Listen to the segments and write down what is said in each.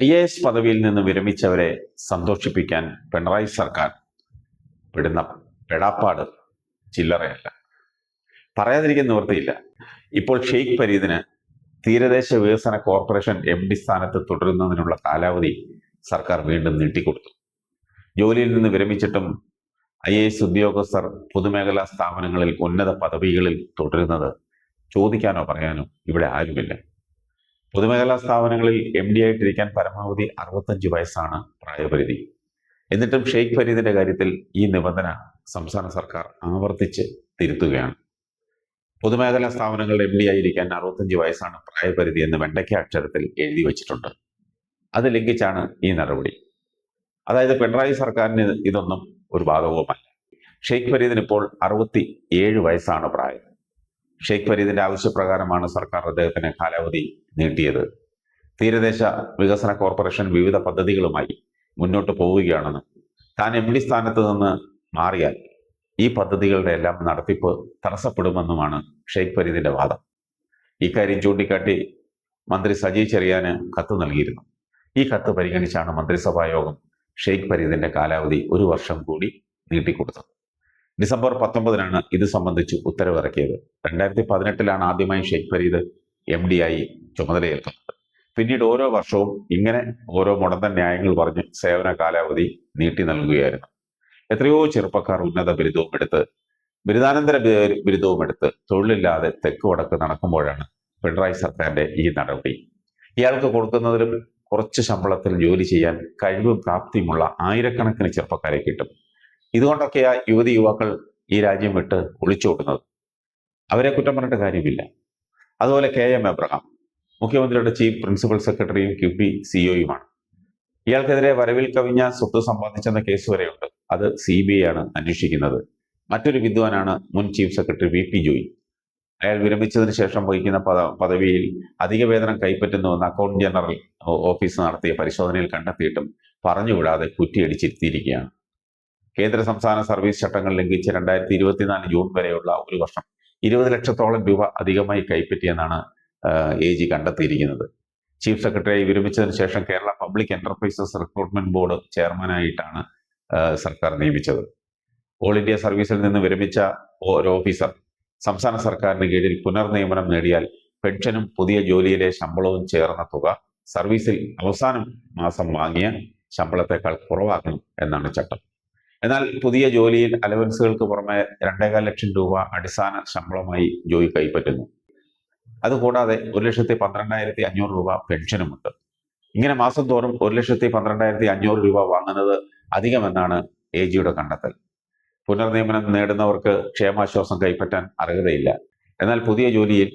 I A S പദവിയിൽ നിന്ന് വിരമിച്ചവരെ സന്തോഷിപ്പിക്കാൻ പിണറായി സർക്കാർ പെടുന്ന പെടാപ്പാട് ചില്ലറയല്ല. പറയാതിരിക്കാൻ നിവൃത്തിയില്ല. ഇപ്പോൾ ഷെയ്ഖ് ഫരീദിന് തീരദേശ വികസന കോർപ്പറേഷൻ എം ഡി സ്ഥാനത്ത് തുടരുന്നതിനുള്ള കാലാവധി സർക്കാർ വീണ്ടും നീട്ടിക്കൊടുത്തു. ജോലിയിൽ നിന്ന് വിരമിച്ചിട്ടും ഐ എ എസ് ഉദ്യോഗസ്ഥർ പൊതുമേഖലാ സ്ഥാപനങ്ങളിൽ ഉന്നത പദവികളിൽ തുടരുന്നത് ചോദിക്കാനോ പറയാനോ ഇവിടെ ആരുമില്ല. പൊതുമേഖലാ സ്ഥാപനങ്ങളിൽ എം ഡി ആയിട്ടിരിക്കാൻ പരമാവധി അറുപത്തഞ്ച് വയസ്സാണ് പ്രായപരിധി. എന്നിട്ടും ഷെയ്ഖ് ഫരീദിന്റെ കാര്യത്തിൽ ഈ നിബന്ധന സംസ്ഥാന സർക്കാർ ആവർത്തിച്ച് തിരുത്തുകയാണ്. പൊതുമേഖലാ സ്ഥാപനങ്ങളുടെ എം ഡി ആയിരിക്കാൻ അറുപത്തഞ്ച് വയസ്സാണ് പ്രായപരിധി എന്ന് വെണ്ടയ്ക്ക അക്ഷരത്തിൽ എഴുതി വച്ചിട്ടുണ്ട്. അത് ലംഘിച്ചാണ് ഈ നടപടി. അതായത് പിണറായി സർക്കാരിന് ഇതൊന്നും ഒരു ബാധകവുമല്ല ഷെയ്ഖ് ഫരീദിന് ഇപ്പോൾ അറുപത്തി ഏഴ് വയസ്സാണ് പ്രായം. ഷെയ്ഖ് ഫരീദിന്റെ ആവശ്യപ്രകാരമാണ് സർക്കാർ അദ്ദേഹത്തിന് കാലാവധി നീട്ടിയത്. തീരദേശ വികസന കോർപ്പറേഷൻ വിവിധ പദ്ധതികളുമായി മുന്നോട്ട് പോവുകയാണെന്ന് താൻ എം ഡി സ്ഥാനത്ത് നിന്ന് മാറിയാൽ ഈ പദ്ധതികളുടെ എല്ലാം നടത്തിപ്പ് തടസ്സപ്പെടുമെന്നുമാണ് ഷെയ്ഖ് ഫരീദിന്റെ വാദം. ഇക്കാര്യം ചൂണ്ടിക്കാട്ടി മന്ത്രി സജി ചെറിയാന് കത്ത് നൽകിയിരുന്നു. ഈ കത്ത് പരിഗണിച്ചാണ് മന്ത്രിസഭാ യോഗം ഷെയ്ഖ് ഫരീദിന്റെ കാലാവധി ഒരു വർഷം കൂടി നീട്ടിക്കൊടുത്തത്. ഡിസംബർ പത്തൊമ്പതിനാണ് ഇത് സംബന്ധിച്ച് ഉത്തരവിറക്കിയത്. രണ്ടായിരത്തി പതിനെട്ടിലാണ് ആദ്യമായി ഷെയ്ഖ് ഫരീദ് എം ഡി ആയി ചുമതലയേൽക്കുന്നത്. പിന്നീട് ഓരോ വർഷവും ഇങ്ങനെ ഓരോ മുടന്തൻ ന്യായങ്ങൾ പറഞ്ഞ് സേവന കാലാവധി നീട്ടി നൽകുകയായിരുന്നു. എത്രയോ ചെറുപ്പക്കാർ ഉന്നത ബിരുദവും എടുത്ത് ബിരുദാനന്തര ബിരുദവും എടുത്ത് തൊഴിലില്ലാതെ തെക്ക് വടക്ക് നടക്കുമ്പോഴാണ് പിണറായി സർക്കാരിന്റെ ഈ നടപടി. ഇയാൾക്ക് കൊടുക്കുന്നതിലും കുറച്ച് ശമ്പളത്തിൽ ജോലി ചെയ്യാൻ കഴിവും പ്രാപ്തിയുമുള്ള ആയിരക്കണക്കിന് ചെറുപ്പക്കാരെ കിട്ടും. ഇതുകൊണ്ടൊക്കെയാ യുവതി യുവാക്കൾ ഈ രാജ്യം വിട്ട് ഒളിച്ചോടുന്നത് അവരെ കുറ്റം പറഞ്ഞിട്ട് കാര്യമില്ല. അതുപോലെ കെ എം എബ്രഹാം മുഖ്യമന്ത്രിയുടെ ചീഫ് പ്രിൻസിപ്പൽ സെക്രട്ടറിയും ക്യു പി സിഒയുമാണ് ഇയാൾക്കെതിരെ വരവിൽ കവിഞ്ഞ സ്വത്ത് സമ്പാദിച്ചെന്ന കേസ് വരെയുണ്ട്. അത് സി ബി ഐ ആണ് അന്വേഷിക്കുന്നത്. മറ്റൊരു വിദ്വാനാണ് മുൻ chief secretary V P Joy. അയാൾ വിരമിച്ചതിന് ശേഷം വഹിക്കുന്ന പദ പദവിയിൽ അധിക വേതനം കൈപ്പറ്റുന്നുവെന്ന് അക്കൗണ്ട് ജനറൽ ഓഫീസ് നടത്തിയ പരിശോധനയിൽ കണ്ടെത്തിയിട്ടും പറഞ്ഞുവിടാതെ കുറ്റിയടിച്ചിരുത്തിയിരിക്കുകയാണ്. കേന്ദ്ര സംസ്ഥാന സർവീസ് ചട്ടങ്ങൾ ലംഘിച്ച് രണ്ടായിരത്തി ഇരുപത്തിനാല് ജൂൺ വരെയുള്ള ഒരു വർഷം ഇരുപത് ലക്ഷത്തോളം രൂപ അധികമായി കൈപ്പറ്റിയെന്നാണ് എ ജി കണ്ടെത്തിയിരിക്കുന്നത്. ചീഫ് സെക്രട്ടറിയായി വിരമിച്ചതിന് ശേഷം Kerala public enterprises recruitment board ചെയർമാനായിട്ടാണ് സർക്കാർ നിയമിച്ചത്. ഓൾ ഇന്ത്യ സർവീസിൽ നിന്ന് വിരമിച്ച ഒരു ഓഫീസർ സംസ്ഥാന സർക്കാരിന് കീഴിൽ പുനർനിയമനം നേടിയാൽ പെൻഷനും പുതിയ ജോലിയിലെ ശമ്പളവും ചേർന്ന തുക സർവീസിൽ അവസാനം മാസം വാങ്ങിയ ശമ്പളത്തെക്കാൾ കുറവാക്കണം എന്നാണ് ചട്ടം. എന്നാൽ പുതിയ ജോലിയിൽ അലവൻസുകൾക്ക് പുറമെ രണ്ടേകാൽ ലക്ഷം രൂപ അടിസ്ഥാന ശമ്പളമായി ജോലി കൈപ്പറ്റുന്നു. അതുകൂടാതെ ഒരു ലക്ഷത്തി പന്ത്രണ്ടായിരത്തി അഞ്ഞൂറ് രൂപ പെൻഷനുമുണ്ട്. ഇങ്ങനെ മാസം തോറും ഒരു ലക്ഷത്തി പന്ത്രണ്ടായിരത്തി അഞ്ഞൂറ് രൂപ വാങ്ങുന്നത് അധികമെന്നാണ് എ ജിയുടെ കണ്ടെത്തൽ. പുനർനിയമനം നേടുന്നവർക്ക് ക്ഷേമാശ്വാസം കൈപ്പറ്റാൻ അർഹതയില്ല. എന്നാൽ പുതിയ ജോലിയിൽ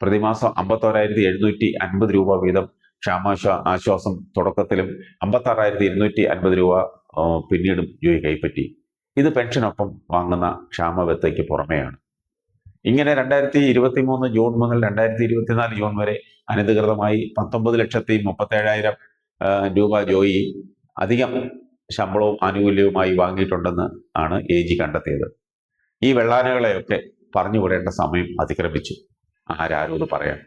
പ്രതിമാസം അമ്പത്തോരായിരത്തി എഴുന്നൂറ്റി അൻപത് രൂപ വീതം ക്ഷാമാശ്വാ ആശ്വാസം തുടക്കത്തിലും അമ്പത്താറായിരത്തി ഇരുന്നൂറ്റി അൻപത് രൂപ പിന്നീടും ജോയി കൈപ്പറ്റി. ഇത് പെൻഷനൊപ്പം വാങ്ങുന്ന ക്ഷാമബത്തയ്ക്ക് പുറമെയാണ്. ഇങ്ങനെ രണ്ടായിരത്തി ഇരുപത്തി മൂന്ന് ജൂൺ മുതൽ രണ്ടായിരത്തി ഇരുപത്തിനാല് ജൂൺ വരെ അനധികൃതമായി പത്തൊമ്പത് ലക്ഷത്തി മുപ്പത്തേഴായിരം രൂപ ജോയി അധികം ശമ്പളവും ആനുകൂല്യവുമായി വാങ്ങിയിട്ടുണ്ടെന്ന് ആണ് എ ജി കണ്ടെത്തിയത്. ഈ വെള്ളാനകളെയൊക്കെ പറഞ്ഞുവിടേണ്ട സമയം അതിക്രമിച്ചു. ആരാരോട് പറയാൻ